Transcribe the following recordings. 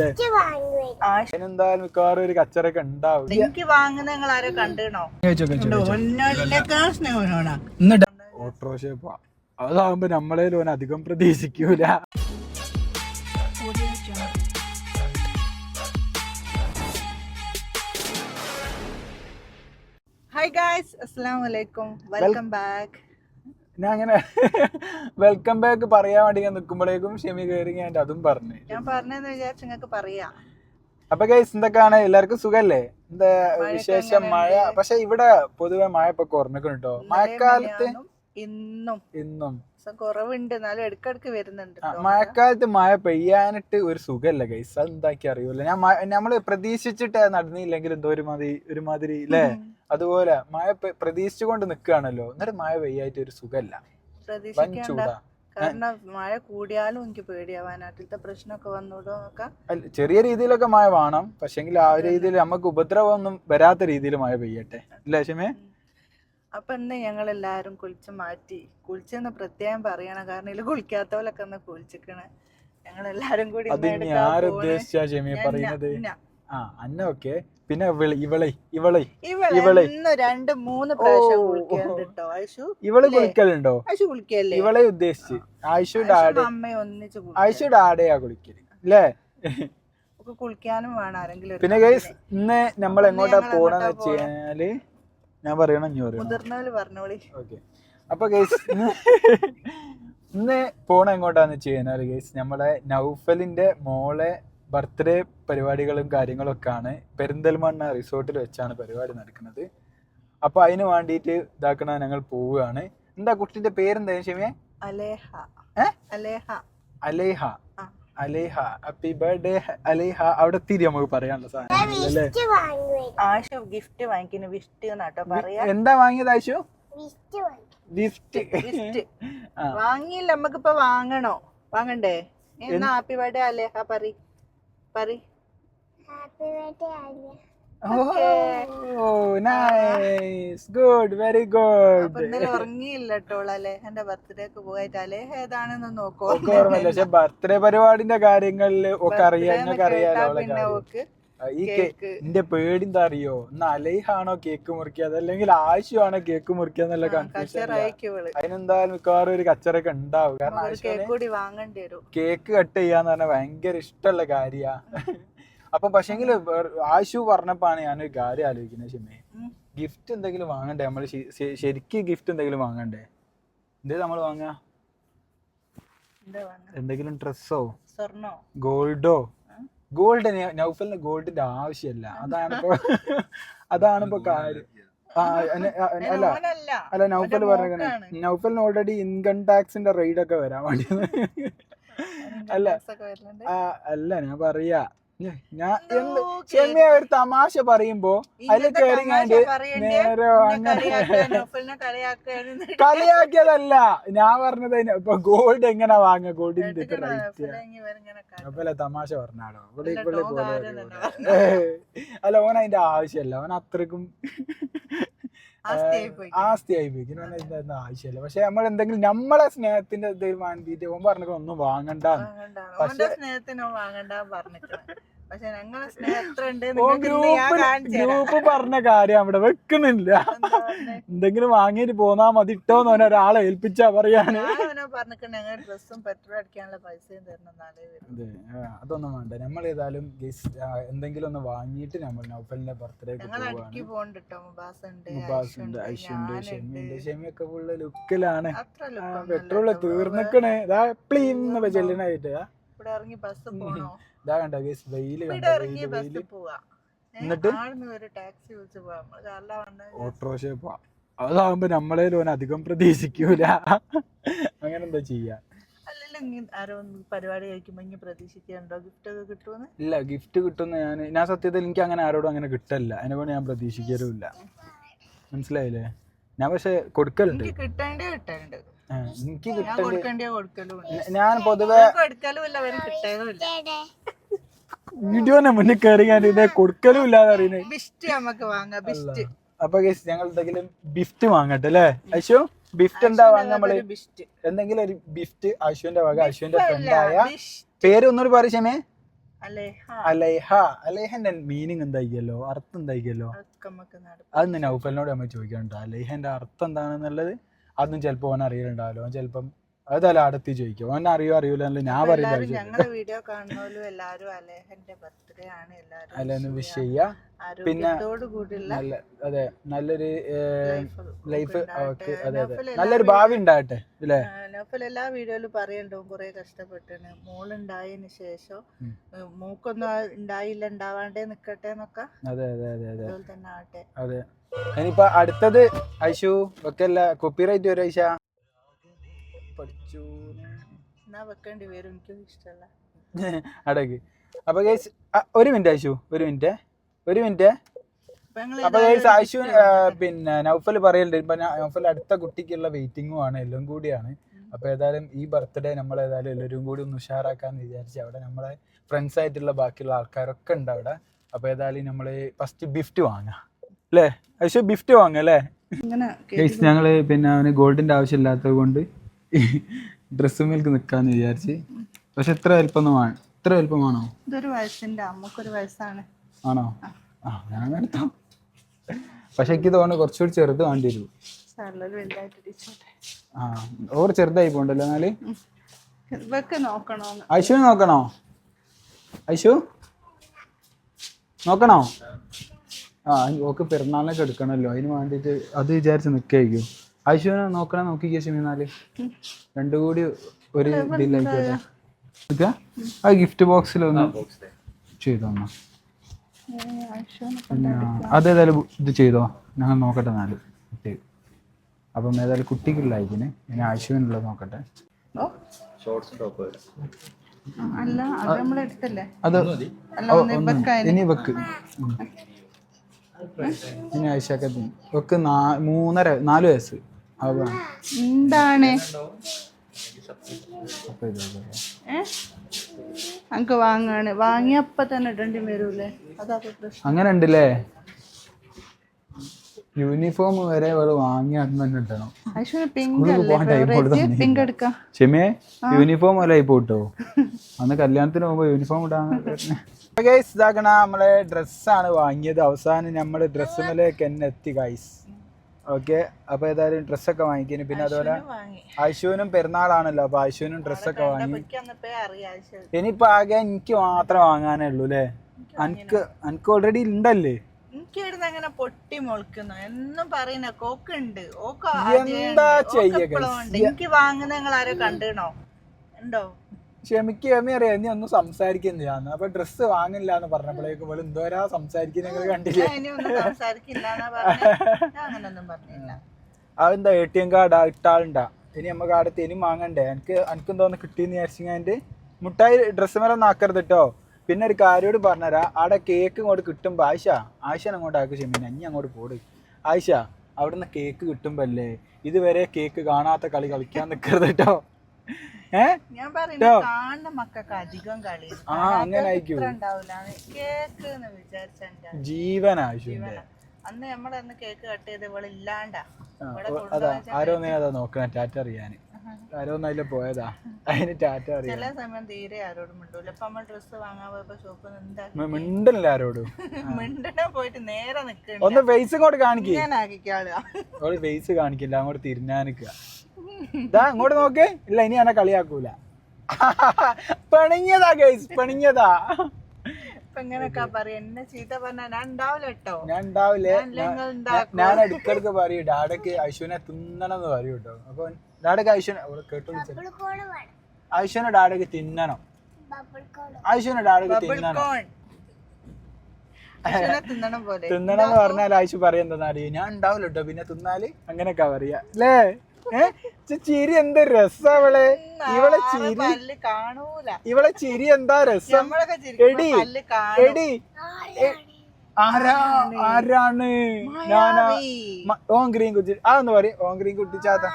അതിനെന്തായാലും മിക്കവാറും ഒരു കച്ചറൊക്കെ ഉണ്ടാവും. എനിക്ക് വാങ്ങുന്ന നിങ്ങൾ ആരോ കണ്ടിണോ ഓട്ടോറിക്ഷ പോവാം അതാവുമ്പോ നമ്മളെ ലോൻ അധികം പ്രതീക്ഷിക്കൂല. ഹായ് ഗായ്സ് അസ്സാം വലൈക്കും വെൽക്കം ബാക്ക് ഞാൻ അങ്ങനെ വെൽക്കം ബാക്ക് പറയാൻ വേണ്ടി ഞാൻ നിൽക്കുമ്പോഴേക്കും ഷെമി കയറി ഞാൻ അതും പറഞ്ഞു. ഞാൻ പറഞ്ഞെന്ന് വിചാരിച്ചു നിങ്ങൾക്ക് പറയാം. അപ്പൊ ഗൈസ് എന്തൊക്കെയാണ്? എല്ലാവർക്കും സുഖല്ലേ? എന്താ വിശേഷം? മഴ? പക്ഷെ ഇവിടെ പൊതുവെ മഴ ഇപ്പൊ കേട്ടോ. മഴക്കാലത്ത് ഇന്നും. ഇന്നും. കുറവുണ്ട്. എന്നാലും ഇടക്കിടക്ക് വരുന്നുണ്ട്. മഴക്കാലത്ത് മഴ പെയ്യാനിട്ട് ഒരു സുഖല്ല ഗൈസ് അത് എന്താക്കി അറിയൂല ഞാൻ നമ്മൾ പ്രതീക്ഷിച്ചിട്ട് നടന്നില്ലെങ്കിൽ എന്തോ ഒരുമാതിരി ഒരുമാതിരി അല്ലേ. അതുപോലെ മഴ പ്രതീക്ഷിച്ചു പ്രതീക്ഷിച്ചുകൊണ്ട് നിൽക്കുകയാണല്ലോ. എന്നിട്ട് മഴ പെയ്യായിട്ട് ഒരു സുഖല്ല വൻ കാരണം മഴ കൂടിയാലും എനിക്ക് പേടിയാവാനാട്ടിലത്തെ പ്രശ്നമൊക്കെ വന്നൂടോ ചെറിയ രീതിയിലൊക്കെ മഴ വേണം. പക്ഷെങ്കിൽ ആ രീതിയിൽ നമുക്ക് ഉപദ്രവമൊന്നും വരാത്ത രീതിയിൽ മഴ പെയ്യട്ടെ. ഇല്ല ഷമേ? അപ്പൊ ഇന്ന് ഞങ്ങൾ എല്ലാരും കുളിച്ച് മാറ്റി. കുളിച്ചെന്ന് പ്രത്യേകം പറയണം. കാരണം ഇതിൽ കുളിക്കാത്തവരൊക്കെ ഒന്ന് കുളിച്ചിക്കണേ ഞങ്ങൾ എല്ലാരും കൂടി അത് ഷെമിയെ ഞാൻ- പറയുന്നത്? ആ അന്ന ഓക്കെ. പിന്നെ ഇവളെ ഇവളെ ഇവളെ ഇവളെ. രണ്ട് മൂന്ന് ഇവൾ? കുളിക്കലുണ്ടോ? ഇവളെ ഉദ്ദേശിച്ച്. ആയിഷു ഡാഡി ആയിഷു ഡാഡയാ കുളിക്കൽ. അല്ലേ ഒക്കെ കുളിക്കാനും വേണം ആരെങ്കിലും പിന്നെ ഗൈസ് ഇന്ന് നമ്മൾ എങ്ങോട്ടാ പോണെന്ന് വെച്ച് കഴിഞ്ഞാൽ ഞാൻ പറയണം മുതിർന്നവര് പറഞ്ഞോളി. ഓക്കെ. അപ്പൊ ഗൈസ് ഇന്ന് പോണ എങ്ങോട്ടാന്ന് വെച്ച് കഴിഞ്ഞാൽ ഗൈസ് നമ്മളെ നൗഫലിന്റെ മോളെ ബർത്ത്ഡേ പരിപാടികളും കാര്യങ്ങളും ഒക്കെ ആണ് പെരിന്തൽമണ്ണ റിസോർട്ടിൽ വെച്ചാണ് പരിപാടി നടക്കുന്നത്. അപ്പോൾ അതിന് വേണ്ടിയിട്ട് ഇതാക്കണ ഞങ്ങൾ പോവുകയാണ്. എന്താ കുട്ടിന്റെ പേരെന്താ ഷെമിയെ? അലേഹ. അലേഹ. അലേഹ. അലേഹ. Happy birthday അലേഹ. അവിടെ തിരി നമുക്ക് പറയാനുള്ള സാധനം? അല്ലേ? ആശു ഗിഫ്റ്റ് വാങ്ങിക്കുന്നു. വിഷ്ട് എന്നാട്ടോ പറയാ. എന്താ വാങ്ങിയത് ആശു ഗിഫ്റ്റ്. വാങ്ങിയില്ല. നമുക്കിപ്പൊ വാങ്ങണോ? വാങ്ങണ്ടേ? എന്നാ ഹാപ്പി ബർത്ത്ഡേ അലേഹ പറി പറി oh nice good very good ഇന്നലെ ഉറങ്ങിയില്ല പോയിട്ട് അലേഹ ഏതാണെന്ന് നോക്കോ. ഒക്കെ ഓർമ്മയില്ല? പക്ഷെ ബർത്ത്ഡേ പരിപാടിന്റെ കാര്യങ്ങളിൽ ഒക്കെ അറിയാം നിങ്ങൾക്ക് അറിയാലോ പിന്നെ ഓക്ക് ഈ എന്റെ പേടി എന്താ അറിയോ? ഇന്ന് അലൈഹാണോ കേക്ക് മുറിക്കുക അതല്ലെങ്കിൽ ആശു ആണോ കേക്ക് മുറിക്കുക എന്നുള്ള കൺഫ്യൂഷൻ അതിനെന്തായാലും മിക്കവാറും ഒരു കച്ചറൊക്കെ ഉണ്ടാവും. കാരണം കേക്ക് കട്ട് ചെയ്യാന്ന് പറഞ്ഞാൽ ഭയങ്കര ഇഷ്ടമുള്ള കാര്യാ. അപ്പൊ പക്ഷെങ്കിൽ ആശു പറഞ്ഞപ്പോഴാണ് ഞാനൊരു കാര്യം ആലോചിക്കുന്നത് ഷിമേ. ഗിഫ്റ്റ് എന്തെങ്കിലും വാങ്ങണ്ടേ? നമ്മൾ ശരിക്കും ഗിഫ്റ്റ് എന്തെങ്കിലും വാങ്ങണ്ടേ? എന്തേ നമ്മൾ വാങ്ങ? എന്തെങ്കിലും ഡ്രസ്സോ? സ്വർണോ? ഗോൾഡോ? ഗോൾഡ് നൗഫലിന് ഗോൾഡിന്റെ ആവശ്യമല്ല. അതാണ് ഇപ്പൊ അതാണ് ഇപ്പൊ കാര്യം. അല്ല അല്ല നൗഫൽ പറഞ്ഞ നൗഫലിന് ഓൾറെഡി ഇൻകം ടാക്സിന്റെ റെയ്ഡ് ഒക്കെ വരാൻ വേണ്ടി അല്ല. tax ഒക്കെ വരുന്നുണ്ട്. അല്ല ഞാൻ പറയാ. ഞാൻ. ചെമ്മ ഒരു തമാശ പറയുമ്പോ അതിൽ കയറി കണ്ട്? നേരെ അങ്ങനെ കളിയാക്കിയതല്ല ഞാൻ പറഞ്ഞത് ഇപ്പൊ ഗോൾഡ് എങ്ങനെ വാങ്ങ ഗോൾഡിന്റെ റേറ്റ്. അപ്പല്ല തമാശ പറഞ്ഞാടോ ഇവിടെ അല്ല, ഇവിടെ പോലെ. അല്ല ഓൻ അതിന്റെ ആവശ്യമല്ല ഓൻ അത്രക്കും ആസ്തിയായി പോയി. ഒന്നും ആവശ്യമല്ല പക്ഷെ നമ്മൾ എന്തെങ്കിലും നമ്മളെ സ്നേഹത്തിന്റെ എന്തെങ്കിലും വാങ്ങിയിട്ട് ഓൻ പറഞ്ഞ ഒന്നും വാങ്ങണ്ട. പക്ഷെ- സ്നേഹത്തിന് വാങ്ങണ്ടാ പറഞ്ഞിക്കണ്. പക്ഷെ ഞങ്ങളെ സ്നേഹം എത്ര ഉണ്ട് നിങ്ങൾക്ക് ഇന്ന് ഞാൻ ഗ്രൂപ്പിൽ കാണിച്ചു തരാം. ഗ്രൂപ്പ് പറഞ്ഞ കാര്യം അവിടെ വെക്കുന്നില്ല. എന്താ പറഞ്ഞേ? എന്തെങ്കിലും വാങ്ങിയിട്ട് പോന്നാ മതി. ഇട്ടോന്ന് ഓനെ ഒരാളെ ഏൽപ്പിച്ചാ പറയാന്. അവനെ ഞങ്ങൾ ഡ്രസ്സും പെട്രോൾ അടിക്കാനുള്ള പൈസയും തരണം നാളെ വരും. അതെ. ആ, അതൊന്നും വേണ്ട. നമ്മൾ ഏതായാലും ഗെസ് എന്തെങ്കിലും ഒന്ന് വാങ്ങിയിട്ട് നമ്മൾ നൗഫലിന്റെ ബർത്ത്ഡേക്ക് ഞങ്ങൾ പോവാണ്. അടുക്കി പോണ്ട് കേട്ടോ മുബാസ് ഉണ്ട് മുബാസ് ഉണ്ട്. ഷെമിയുണ്ട് ഷെമിയൊക്കെ ഫുള്ള് ലുക്കിലാണ് അത്ര പെട്രോൾ പെട്രോൾ കേട്ടോ. തീർന്നിക്കണേ. ഇതാ പ്ലീന്ന് ചെല്ലിനായിട്ട് ഇവിടെ ഇറങ്ങി ബസ് പോണോ? ഇതാ കണ്ട ഗേസ് വെയിൽ ഇവിടെ ഇറങ്ങി ബസ് പോവാ. എന്നിട്ട്? ആടുന്ന് ഒരു ടാക്സി വിളിച്ച് പോവാ. നമ്മൾ കാറിലാ വന്നത്. ഓട്ടോറിക്ഷ പോവാ. അതാവുമ്പോ നമ്മളെ ലോൻ അധികം പ്രതീക്ഷിക്കൂല. അങ്ങനെ എന്താ ചെയ്യാ? പരിപാടി കഴിക്കുമ്പോ ഇങ്ങനെ പ്രതീക്ഷിക്കണ്ടോ ഗിഫ്റ്റ് ഒക്കെ കിട്ടുമെന്ന് ഇല്ല ഗിഫ്റ്റ് കിട്ടുന്ന ഞാൻ ഞാൻ സത്യത്തിൽ എനിക്ക് അങ്ങനെ ആരോടും അങ്ങനെ കിട്ടല്ല. അതിനെ കൊണ്ട് ഞാൻ പ്രതീക്ഷിക്കലുമില്ല. മനസ്സിലായില്ലേ? ഞാൻ പക്ഷെ കൊടുക്കലുണ്ട്. കിട്ടേണ്ടേ കിട്ടേണ്ട ആ, എനിക്ക് കിട്ടൽ ഞാൻ പൊതുവെ വീഡിയോനെ മുന്നിൽ കയറി ഞാൻ ഇതിനെ കൊടുക്കലും ഇല്ലാതെ അറിയുന്നത് ബിസ്റ്റ് നമുക്ക് വാങ്ങാം ബിസ്റ്റ്. അപ്പൊ ഗൈസ് ഞങ്ങൾ എന്തെങ്കിലും ബിഫ്റ്റ് വാങ്ങട്ടെ അല്ലേ? അശു ബിഫ്റ്റ് എന്താ വാങ്ങാൻ നമ്മൾ? ബിസ്റ്റ്. എന്തെങ്കിലും ഒരു ബിഫ്റ്റ് അശുവിന്റെ വക അശുവിന്റെ ഫ്രണ്ടായ പേര് ഒന്നൊരു പറ ക്ഷമേ അല്ലേ ആ അലേഹ. അലേഹന്റെ മീനിങ് എന്തായിക്കല്ലോ? അർത്ഥം എന്തായിക്കല്ലോ? അത് നൗഫലിനോട് നമ്മൾ ചോദിക്കണ്ട അലേഹന്റെ അർത്ഥം എന്താണെന്നുള്ളത്? അതൊന്നും ചിലപ്പോ ഓൻ അറിയലുണ്ടാവല്ലോ. ഓൻ ചിലപ്പം അതല്ല അടുത്ത് ചോദിക്കും. ഓൻ അറിയോ അറിയൂല ഞാൻ പറയില്ല ഞങ്ങളുടെ വീഡിയോ കാണുന്നോലും എല്ലാരും അലേഹന്റെ ബർത്ത്ഡേ ആണ് എല്ലാരും വിഷ് ചെയ്യാ. ചെയ്യാ. പിന്നെ നല്ല അതെ നല്ലൊരു ലൈഫ് ഓക്കെ അതെ അതെ. നല്ലൊരു ഭാവി ഉണ്ടാകട്ടെ അല്ലേ? നൗഫൽ എല്ലാ വീഡിയോയിലും പറയണ്ടോ കുറെ കഷ്ടപ്പെട്ടാണ് മോളുണ്ടായതിനു ശേഷം മൂക്കൊന്നും ഉണ്ടായില്ല ഉണ്ടാവാണ്ടേ നിക്കട്ടെ എന്നൊക്കെ. അതെ അതെ അതെ അതെ. അതുപോലെ തന്നെ ആവട്ടെ. അതെ. ഇനിയിപ്പൊ അടുത്തത് ഐഷു വെക്കല്ല. കോപ്പിറൈറ്റ് വരും ഐഷ പഠിച്ചു. വെക്കേണ്ടി വരും? എനിക്കും ഇഷ്ടമല്ല അടക്ക്. അപ്പൊ ഗൈസ് ഒരു മിനിറ്റ് ഐഷു ഒരു മിനിറ്റ് ഒരു മിനിറ്റ് അപ്പൊ ഗൈസ് ഐഷു പിന്നെ നൗഫൽ പറയലുണ്ട്. ഇപ്പൊ നൗഫൽ അടുത്ത കുട്ടിക്കുള്ള വെയിറ്റിംഗും ആണ്. എല്ലാം കൂടിയാണ്. അപ്പൊ ഏതായാലും ഈ ബർത്ത്ഡേ നമ്മൾ ഏതായാലും എല്ലാവരും കൂടി ഒന്ന് ഉഷാറാക്കാന്ന് വിചാരിച്ചു അവിടെ നമ്മളെ ഫ്രണ്ട്സ് ആയിട്ടുള്ള ബാക്കിയുള്ള ആൾക്കാരൊക്കെ ഉണ്ട് അവിടെ. അപ്പൊ ഏതായാലും നമ്മൾ ഫസ്റ്റ് ഗിഫ്റ്റ് വാങ്ങാം. അല്ലേ ഐഷു ഗിഫ്റ്റ് വാങ്ങാം അല്ലേ ഞങ്ങൾ പിന്നെ അവന് ഗോൾഡിന്റെ ആവശ്യമില്ലാത്തത് കൊണ്ട് ഡ്രസ്സ് മേൽക്ക് നിക്കാന്ന് വിചാരിച്ച്. പക്ഷെ ഇത്ര വലുപ്പം ഇത്ര വലുപ്പമാണോ ഇതൊരു വയസ്സിന്റെ അമ്മക്കൊരു വയസ്സാണ്. ആണോ? ആ. ഞാൻ എടുത്തോ പക്ഷെ എനിക്ക് തോന്നുന്നു കുറച്ചുകൂടി ചെറുത് വേണ്ടി വരും. ആ ഓർ ചെറുതായി പോണ്ടല്ലോ എന്നാൽ? ഐശു നോക്കണോ? ഐശു? നോക്കണോ? ആ ഓക്ക് പെരുന്നാളിനൊക്കെ എടുക്കണമല്ലോ അതിന് വേണ്ടിയിട്ട് അത് വിചാരിച്ച് നിൽക്കായിരിക്കും ഐശുവിനെ നോക്കണേ നോക്കിക്കെ ശമിനാല് രണ്ടു കൂടി ഒരു? ആ ഗിഫ്റ്റ് ബോക്സിൽ ഒന്ന് ചെയ്തോ അതേതായാലും ഇത് ചെയ്തോ? ഞങ്ങൾ നോക്കട്ടെ നാല് കുട്ടി. അപ്പം ഏതായാലും കുട്ടിക്കുള്ള ഇതിന് ഇനി ആശുവിനുള്ളത് നോക്കട്ടെ. അല്ല അത് നമ്മൾ എടുത്തല്ലേ? അത് ഇനി വെക്ക്. ഉം. ഇനി ഒക്കെ മൂന്നര നാല് വയസ്സ്. എന്താണ്. ഏ? വാങ്ങാണ്. വാങ്ങിയപ്പോ തന്നെ ഇടേണ്ടി വരൂലേ അതാ അങ്ങനെ ഉണ്ടല്ലേ? യൂണിഫോം വരെ അവൾ വാങ്ങി അന്ന് തന്നെ ഇട്ടണം ഐശ്വര്യ പിങ്ക് അല്ലേ പോകാൻ time കൊടുത്താ ഫേവറേറ്റ് മതി. പിങ്ക് എടുക്കാം ക്ഷമേ യൂണിഫോം വരെ ആയി പോട്ടോ. അന്ന് കല്യാണത്തിന് പോകുമ്പോ യൂണിഫോം ഇടാൻ ഗൈസ് ഇതാക്കണ നമ്മളെ ഡ്രസ്സാണ് വാങ്ങിയത്. അവസാനം നമ്മൾ ഡ്രസ്സ് മേലേക്ക് തന്നെ എത്തി ഗൈസ് ഓക്കെ അപ്പൊ ഏതായാലും ഡ്രസ്സൊക്കെ വാങ്ങിക്കുന്നു പിന്നെ അതുപോലെ ആശുവിനും പെരുന്നാളാണല്ലോ. അപ്പൊ ആശുവിനും ഡ്രസ്സൊക്കെ വാങ്ങി. ഇനിയിപ്പോ ആകെ എനിക്ക് മാത്രം വാങ്ങാനേ ഉള്ളൂ അല്ലേ അനക്ക് അനക്ക് ഓൾറെഡി ഉണ്ടല്ലേ എനിക്ക് ഇവിടുന്ന് അങ്ങനെ പൊട്ടി മുളക്കുന്നു എന്നും പറയുന്ന കോക്കുണ്ട്. ഓക്ക് എന്താ എനിക്ക് വാങ്ങുന്ന നിങ്ങൾ ആരോ കണ്ടിണോ ഉണ്ടോ? ക്ഷമിക്ക് ക്ഷമ അറിയാം. നീ ഒന്നും സംസാരിക്കുന്നില്ലാന്ന് അപ്പൊ ഡ്രസ്സ് വാങ്ങില്ല എന്ന് പറഞ്ഞപ്പോഴേക്കും ഇവൾ എന്തോരാ സംസാരിക്കുന്ന കണ്ടില്ല? അതെന്താ എ ടി എം കാർഡ് ഇട്ടാളുണ്ടാ. ഇനി നമ്മ കാർഡ് ഇനി വാങ്ങണ്ടേ? എനിക്ക് എനിക്കും തോന്നുന്നു കിട്ടിയെന്ന് വിചാരിച്ചാണ്ട് മുട്ടായി ഡ്രസ്സ് മേലെ നാക്കരുത് കേട്ടോ പിന്നെ ഒരു കാര്യോട് പറഞ്ഞുതരാം അവിടെ കേക്ക് ഇങ്ങോട്ട് കിട്ടുമ്പോൾ ആയിഷ ആയിഷനെ അങ്ങോട്ട് ആക്കി ക്ഷമിന അഞ്ഞി അങ്ങോട്ട് പോട്. ആയിഷ അവിടുന്ന് കേക്ക് കിട്ടുമ്പോ അല്ലേ ഇതുവരെ കേക്ക് കാണാത്ത കളി കളിക്കാൻ നിൽക്കരുത് കേട്ടോ ഞാൻ പറയുന്നത് കാണുന്ന മക്കൾക്ക് അധികം കളി ആ, അങ്ങനെ ആയിരിക്കും. ഉണ്ടാവില്ല കേക്ക് എന്ന് വിചാരിച്ച ജീവൻ ആവശ്യമുണ്ട് അന്ന് നമ്മളെ അന്ന് കേക്ക് കട്ട് ചെയ്ത് ഇല്ലാണ്ടാ ആരോ അതാ നോക്കണ ടാറ്റ അറിയാന്. ആരോന്നും അതിലെ പോയതാ. അതിന് ടാറ്റ ചില സമയം തീരെ ആരോടും മിണ്ടൂല. ഇപ്പൊ നമ്മൾ ഡ്രസ്സ് വാങ്ങാൻ പോയപ്പോ ഷോപ്പിൽ എന്താ മിണ്ടല്ല ആരോടും. മിണ്ടണ പോയിട്ട് നേരെ നിക്കണ്ട ഒന്ന് ഫേസ് ഇങ്ങോട്ട് കാണിക്കേ. ഞാൻ ആക്കിക്കാളുക. അവൾ ഫേസ് കാണിക്കില്ല. അങ്ങോട്ട് തിരിഞ്ഞാ നിക്കുക ഇതാ അങ്ങോട്ട് നോക്കേ. ഇല്ല ഇനി എന്നെ കളിയാക്കൂല. പണിഞ്ഞതാ ഗൈസ് പണിഞ്ഞതാ ഇങ്ങനൊക്കെ പറയാ. എന്നെ ചീത്ത പറഞ്ഞാ ഞാൻ ഉണ്ടാവില്ല കേട്ടോ. ഞാൻ ഉണ്ടാവില്ലേ. ഞാൻ പറയും ഡാഡക്ക് ഐശുവിനെ തിന്നണം എന്ന് പറയും കേട്ടോ. അപ്പൊ ഡാഡക്ക് ഐശുവിനെ കേട്ടു ഐശുവിനെ ഡാഡക്ക് തിന്നണം. ഐശുവിനെ ഡാഡക്ക് തിന്നണം. തിന്നണം എന്ന് പറഞ്ഞാൽ ആയിഷ പറയാ അറിയും ഞാൻ ഉണ്ടാവില്ല കേട്ടോ പിന്നെ തിന്നാൽ അങ്ങനെയൊക്കെ പറയാ. അല്ലേ ചിരി എന്ത് രസവളെ ഇവളെ ചിരി കാണൂല. ഇവളെ ചിരി എന്താ രസം? എടി എടി. ആരാ ആരാണ്? ഞാനാ ഓം ഗ്രീൻ കുട്ടി അതൊന്ന് പറയും. ഓം ഗ്രീൻ കുട്ടിച്ചാത്ത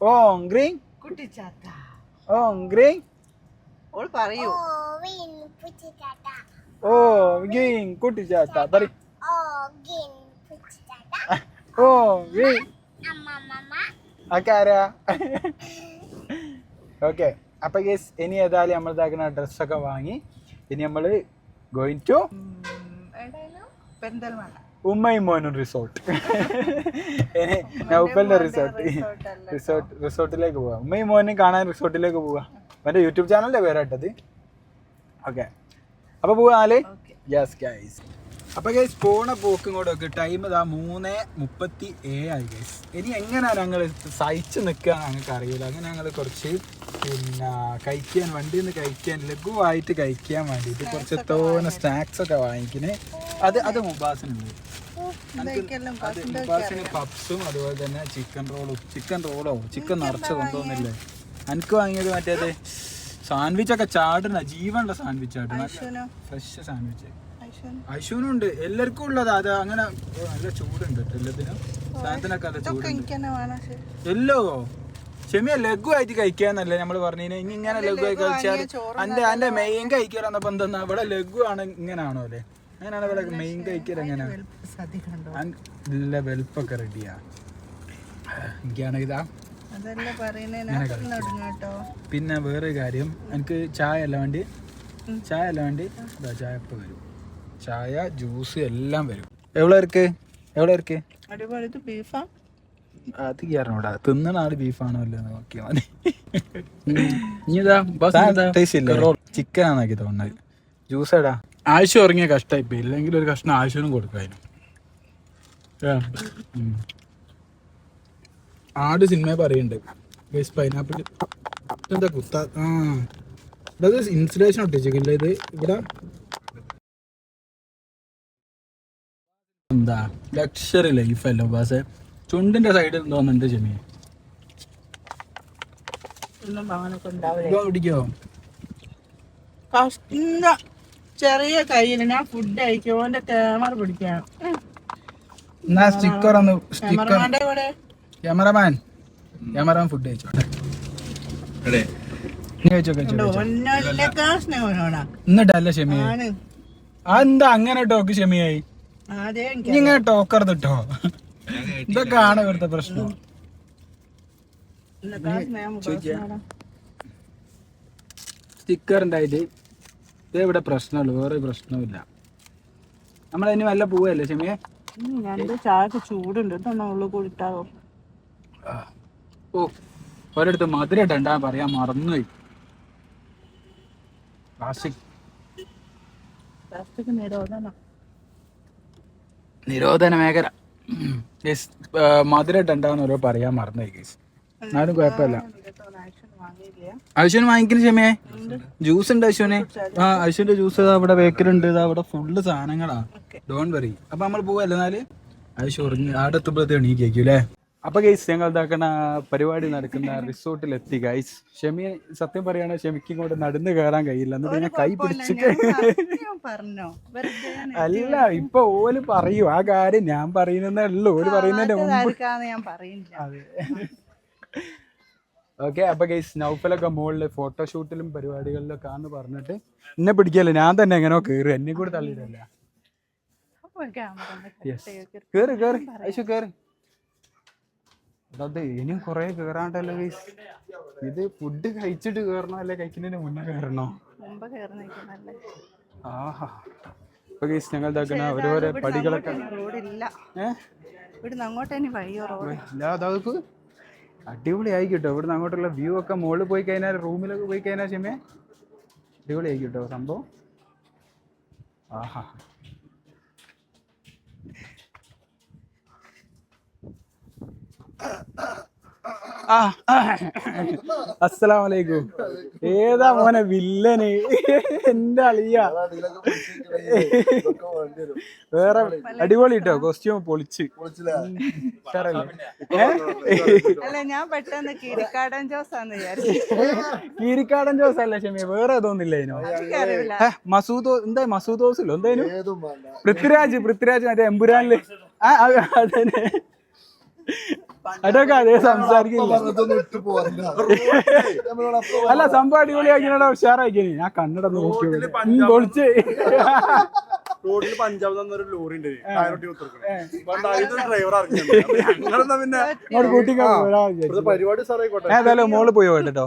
ഓൻ ഗ്രീൻ. കുട്ടിച്ചാത്ത. ഓൻ ഗ്രീൻ. ഓൾ പറയൂ. ഓ ഗ്രീൻ കുട്ടിച്ചാത്ത. പറ ഓ ഗ്രീൻ ഒക്കെ ആരാ ഓക്കെ. അപ്പൊ ഗേസ് ഇനി ഏതായാലും നമ്മൾ ഇതാക്കുന്ന ഡ്രസ്സൊക്കെ വാങ്ങി. ഇനി നമ്മൾ ഗോയിങ് ടു പെരിന്തൽമണ്ണ. ഉമ്മയും മോനും റിസോർട്ട് നൗഫലിന്റെ റിസോർട്ട് റിസോർട്ട് റിസോർട്ടിലേക്ക് പോവാം. ഉമ്മയും മോനും കാണാൻ റിസോർട്ടിലേക്ക് പോവാ. എന്റെ യൂട്യൂബ് ചാനലിന്റെ പേരാട്ടത് ഓക്കെ അപ്പൊ പോവാലേ യെസ് ഗൈസ് അപ്പൊ ഗൈസ് പോണ പോക്കും കൂടെ ഒക്കെ ടൈം ഇതാ മൂന്ന് മുപ്പത്തി ഏഴായി ഗൈസ് ഇനി എങ്ങനെയാണ് ഞങ്ങൾ സഹിച്ച് നിൽക്കുക ഞങ്ങൾക്ക് അറിയില്ല. അങ്ങനെ ഞങ്ങൾ കുറച്ച് പിന്നെ കഴിക്കാൻ വണ്ടിയിൽ നിന്ന് കഴിക്കാൻ ലഘുവായിട്ട് കഴിക്കാൻ വേണ്ടിയിട്ട് കുറച്ച് തോന്നുന്ന സ്നാക്സ് ഒക്കെ വാങ്ങിക്കുന്നത് അത് അത് മുബാസിനുണ്ട്. പപ്സും അതുപോലെ തന്നെ ചിക്കൻ റോളും ചിക്കൻ റോളോ ചിക്കൻ നിറച്ചതും തോന്നില്ലേ എനിക്ക് വാങ്ങിയത് മറ്റേത് സാൻഡ്വിച്ച് ഒക്കെ ചാടുന്ന ജീവനുള്ള സാൻഡ്വിച്ച് ആയിട്ട് ഫ്രഷ് സാൻഡ്വിച്ച്. അശുവിനുണ്ട് എല്ലാവർക്കും ഉള്ളത് അത് അങ്ങനെ നല്ല ചൂടുണ്ട് എല്ലാത്തിനും. സാധനത്തിനൊക്കെ നല്ല ചൂടുണ്ട്. എല്ലോ ക്ഷമിയ ലഘു ആയിട്ട് കഴിക്കാന്നല്ലേ നമ്മൾ പറഞ്ഞു ഇനി ഇങ്ങനെ ലഘു ആയി കഴിച്ചാൽ അന്റെ എന്റെ എന്റെ മെയിൻ കഴിക്കലെന്നപ്പോ എന്താ ഇവിടെ ലഘു ആണ് ഇങ്ങനാണോ അല്ലേ? അങ്ങനെയാണ് ഇവിടെ മെയിൻ കഴിക്കൽ എങ്ങനെയാണ് നല്ല വെൽപ്പൊക്കെ റെഡിയാ എനിക്കാണെങ്കിൽ ഇതാ. പിന്നെ വേറെ കാര്യം എനിക്ക് ചായ അല്ല വേണ്ടി. ചായ അല്ല വേണ്ടി. ഇതാ ചായ ഇപ്പൊ വരും. ചായ ജ്യൂസ് എല്ലാം വരും. എവിടെ ഇருக்கு എവിടെ ഇருக்கு അത് കയറണോടാ തിന്നണ ആൾ ബീഫാണോ അല്ലേ നോക്കിയാ മതി. ഇനിതാ ബസ് ചിക്കൻ ആണെന്നാക്കി തോന്നുന്നത്. ജ്യൂസ് എടാ ആഴ്ച ഉറങ്ങിയ കഷ്ടായിപ്പോ ഇല്ലെങ്കിൽ ഒരു കഷ്ണം ആഴ്ചനും കൊടുക്കാനും ആട് സിനിമ പറയുന്നുണ്ട് പൈനാപ്പിൾ എന്താ കുത്ത? ആ. ഇവിടെ ഇൻസുലേഷൻ ഒട്ടിച്ചില്ല ഇത് ഇവിടെ എന്താ? ലക്ഷറി ലൈഫ് അല്ലോ ബാസെ ചുണ്ടിന്റെ സൈഡിൽ തോന്നുന്നുണ്ട് ചെമ്മി ഒന്നും അങ്ങനൊക്കെ ഉണ്ടാവില്ല? പിടിക്കോ? കഷ്ട ചെറിയ കയ്യിൽ ഞാൻ ഫുഡ് അയക്കും ഓന്റെ ക്യാമറ പിടിക്കാൻ എന്നാ സ്റ്റിക്കർ ഒന്ന് സ്റ്റിക്കർ ക്യാമറമാൻ ക്യാമറമാൻ ഫുഡ് അയച്ചോട്ടെ എന്നിട്ടല്ല ഷെമി ആണ്. അതെന്താ അങ്ങനെ ടോക്ക് ഷെമിയായി? ആദ്യം എനിക്ക് നീ ഇങ്ങനെ ടോക്കർത് കേട്ടോ ഇതൊക്കെ ആണ് ഇവിടുത്തെ പ്രശ്നം. സ്റ്റിക്കർ ഉണ്ടായിട്ട് ഇത് ഇവിടെ പ്രശ്നമുള്ളൂ വേറെ പ്രശ്നമില്ല നമ്മൾ നമ്മളതിന് വല്ല പോവല്ലേ ചെമ്മിയെ ഉം, രണ്ട് ചായക്ക് ചൂടുണ്ട് ഇതൊന്നും ഉള്ളു കൂടിട്ടാവോ ഓ ഒരിടത്ത് മധുര ഇടണ്ടാ പറയാൻ മറന്നുപോയി. പ്ലാസ്റ്റിക്. പ്ലാസ്റ്റിക് നിരോധനം. നിരോധന മേഖല. മധുര ഇടണ്ടാന്ന് ഓരോ പറയാൻ മറന്നുപോയി കേസ് എന്നാലും കുഴപ്പമില്ല. അശ്വിന് വാങ്ങിക്കുന്ന ക്ഷമയെ ജ്യൂസ് ഉണ്ട് അശ്വനെ. ആ അശ്വന്റെ ജ്യൂസ് അവിടെ ബേക്കലുണ്ട് അവിടെ ഫുള്ള് സാധനങ്ങളാ. ഡോൺ വറി അപ്പൊ നമ്മൾ പോവല്ലേ എന്നാൽ അശ്വ ഉറങ്ങി ആടെ എത്തുമ്പോഴത്തെ എണീക്കും അല്ലേ? അപ്പൊ ഗൈസ് ഞങ്ങൾ ഇതാക്കണ പരിപാടി നടക്കുന്ന റിസോർട്ടിൽ എത്തി ഗൈസ് ഷെമി സത്യം പറയാണ് ഷെമിക്ക് ഇങ്ങോട്ട് നടന്ന് കയറാൻ കഴിയില്ല. എന്നിട്ട് ഞാൻ കൈ പിടിച്ച് അല്ല ഇപ്പൊ ഓൽ പറയൂ ആ കാര്യം ഞാൻ പറയുന്നേ ഉള്ളൂ. ഓൽ പറയുന്നതിന്റെ മുമ്പ്. അതെ. ഓക്കെ അപ്പൊ ഗൈസ് നൗഫലൊക്കെ മുകളിൽ ഫോട്ടോഷൂട്ടിലും പരിപാടികളിലൊക്കെ ആന്ന് പറഞ്ഞിട്ട് എന്നെ പിടിക്കല്ലേ? ഞാൻ തന്നെ എങ്ങനെയോ കേറി എന്നെ കൂടെ തള്ളിയിട്ടല്ല കേറ് കേറ്. ഐശു കേറ്. അത് ഇനിയും കൊറേ കേറാണ്ടല്ലോ ഗൈസ് ഇത് ഫുഡ് കഴിച്ചിട്ട് കേറണോ അല്ലെ കഴിക്കുന്നതിന് മുന്നേ കയറുന്നല്ലേ ആഹാ. അപ്പൊ ഗൈസ് ഞങ്ങൾ ഇതാക്കണ ഓരോരോ പടികളൊക്കെ ഇല്ല. ഏഹ് ഇവിടുന്ന് അങ്ങോട്ട് ഇനി വഴിയോ റോഡ് അതാക്ക് അടിപൊളി ആയി കിട്ടോ ഇവിടുന്ന് അങ്ങോട്ടുള്ള വ്യൂ ഒക്കെ മുകളിൽ പോയി കഴിഞ്ഞാൽ റൂമിലൊക്കെ പോയി കഴിഞ്ഞാൽ ക്ഷമേ അടിപൊളി ആയി കിട്ടോ സംഭവം ആഹാ. അസ്സലാമലൈക്കും. ഏതാ മോനെ വില്ലന്? എന്റെ അളിയ. വേറെ അടിപൊളി കേട്ടോ കോസ്റ്റ്യൂം പൊളിച്ച്? അല്ല ഞാൻ പെട്ടെന്ന് കിരിക്കാടൻ ജോസാന്ന് കീരിക്കാടൻ ജോസ് അല്ല ക്ഷമ വേറെ ഇതിനോ. ഏ, മസൂദോ എന്താ മസൂദോസിലോ? എന്തായാലും പൃഥ്വിരാജ് പൃഥ്വിരാജ് മറ്റേ എമ്പുരാനിൽ. ആ ആ, അതന്നെ. അതൊക്കെ അതേ സംസാരിക്കില്ല? അല്ല സംഭവം അടിപൊളിയാക്കിനോടാ ഉഷാറാക്കി ഞാൻ കണ്ണട നോക്കി പൊളിച്ച്. റോഡിൽ പഞ്ചാബ് തന്നൊരു ലോറി ഉണ്ട്. ഡ്രൈവർ പരിപാടി സാറായിക്കോട്ടെ ഏതായാലും മോൾ പോയി കേട്ടോ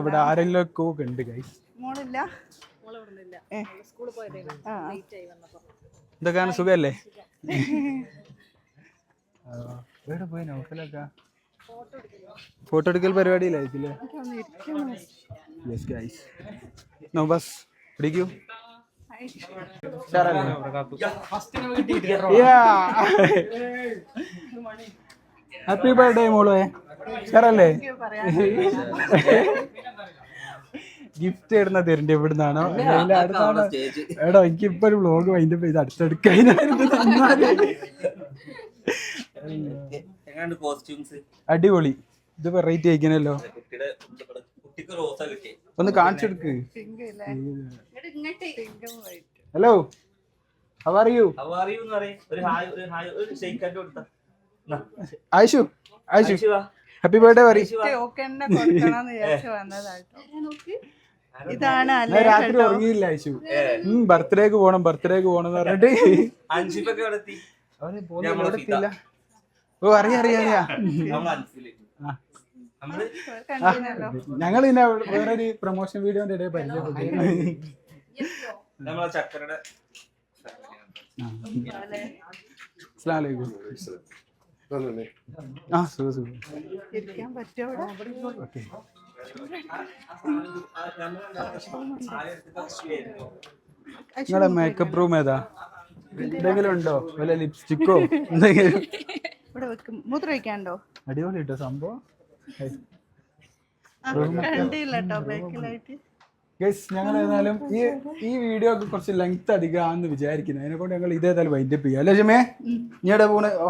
ഇവിടെ ആരെല്ലാം ഒക്കെ ഉണ്ട് ഗൈസ് മോളില്ല. ഏ. ആ. ഇതൊക്കെയാണ് സുഖല്ലേ? എവിടെ പോയി? നൗഫലൊക്കെ? ഫോട്ടോ എടുക്കൽ പരിപാടിയിലായിരിക്കില്ലേ യെസ് ഗൈസ് നോ ബസ്. പിടിക്കൂ. ഹാപ്പി ബർത്ത്ഡേ മോളെ. സാറല്ലേ പറയാൻ ഗിഫ്റ്റ് ഇടുന്ന തരുന്നുണ്ട് എവിടുന്നാണോ അടുത്താണ്. എടോ എനിക്ക് ഇപ്പൊ ഒരു വ്ലോഗ് വൈൻഡ് ചെയ്ത് അടുത്തെടുക്കാനായിരുന്നു അടിപൊളി. ഇത് വെറൈറ്റി ആയിക്കണല്ലോ ഒന്ന് കാണിച്ചെടുക്ക്. ഹലോ ഹവ് ആർ യു അവ അറിയൂന്ന് പറയും. ഒരു ഹായ് ഒരു ഹായ് ഒരു ഷെയ്ക്കാന്റെ കൊടുത്ത. ആയിഷു ആയിഷു. ഹാപ്പി ബർത്ത്ഡേ പറയും. ഇതാണ് അല്ലേ രാത്രി ഉറങ്ങിയില്ല ഐശു. ബർത്ത്ഡേക്ക് പോണം ബർത്ത്ഡേക്ക് പോണം എന്ന് പറഞ്ഞിട്ട് അവന് പോകുന്നില്ല. ഓ അറിയാം അറിയാം അറിയാം. ഞങ്ങൾ പിന്നെ വേറൊരു പ്രൊമോഷൻ വീഡിയോന്റെ ഇടയിൽ പരിചയപ്പെട്ടു? ആ. സുഖം സുഖം. നിങ്ങളുടെ മേക്കപ്പ് റൂം ഏതാ? എന്തെങ്കിലും ഉണ്ടോ വല്ല ലിപ്സ്റ്റിക്കോ എന്തെങ്കിലും? ഇവിടെ വെക്കും. മൂത്ര വയ്ക്കാണ്ടോ അടിപൊളി കേട്ടോ സംഭവം ഞങ്ങൾ ഏതായാലും ഈ ഈ വീഡിയോ ഒക്കെ കുറച്ച് ലെങ്ത് അധികമാണെന്ന് വിചാരിക്കുന്നു. അതിനെ കൊണ്ട് ഞങ്ങൾ ഇതേതായാലും വൈൻഡപ്പ് ചെയ്യാം. അല്ലേ ഷമേ? നീ എവിടെ പോണേ? ഓ.